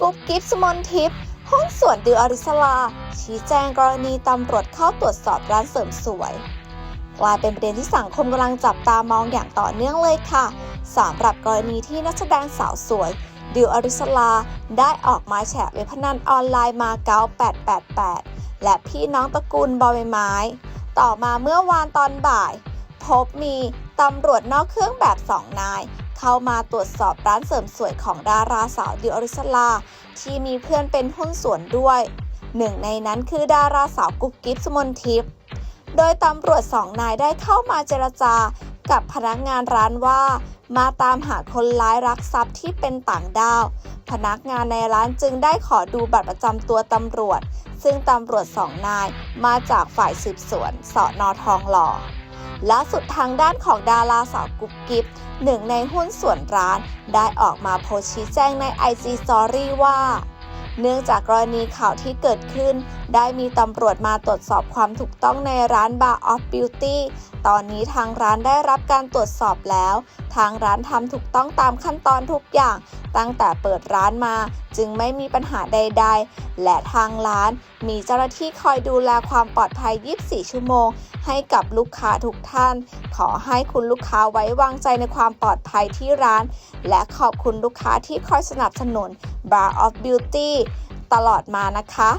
กุ๊บกิ๊บสมนทิพย์หุ้นส่วนดิวอริสลา ชี้แจงกรณีตำรวจเข้าตรวจสอบร้านเสริมสวยกลายเป็นประเด็นที่สังคมกำลังจับตามองอย่างต่อเนื่องเลยค่ะสำหรับกรณีที่นักแสดงสาวสวยดิวอริสลา ได้ออกมาแฉเว็บพนันออนไลน์มาเก๊า888 และพี่น้องตระกูลบอใบไม้ ต่อมาเมื่อวานตอนบ่าย พบมีตำรวจนอกเครื่องแบบสองนาย เข้ามาตรวจสอบร้านเสริมสวยของดาราสาวดิวอริสลา ที่มีเพื่อนเป็นหุ้นส่วนด้วยหนึ่งในนั้นคือดาราสาวกุ๊บกิ๊บสมนทิพย์โดยตำรวจสองนายได้เข้ามาเจรจากับพนักงานร้านว่า มาตามหาคนร้ายรักทรัพย์ที่เป็นต่างด้าว พนักงานในร้านจึงได้ขอดูบัตรประจำตัวตำรวจ ซึ่งตำรวจสองนายมาจากฝ่ายสืบสวนสอนอทองหล่อ ล่าสุดทางด้านของดาราสาวกุ๊บกิ๊บหนึ่งในหุ้นส่วนร้านได้ออกมาโพสชี้แจงใน IG Story ว่า เนื่องจากกรณีข่าวที่เกิดขึ้น ได้มีตำรวจมาตรวจสอบความถูกต้องในร้าน Bar of Beauty ตอนนี้ทางร้านได้รับการตรวจสอบแล้ว ทางร้านทำถูกต้องตามขั้นตอนทุกอย่าง ตั้งแต่เปิดร้านมา จึงไม่มีปัญหาใด ๆ และทางร้านมีเจ้าหน้าที่คอยดูแลความปลอดภัย 24 ชั่วโมง ให้กับลูกค้าทุกท่าน ขอให้คุณลูกค้าไว้วางใจในความปลอดภัยที่ร้าน และขอบคุณลูกค้าที่คอยสนับสนุน Bar of Beauty ตลอดมานะคะ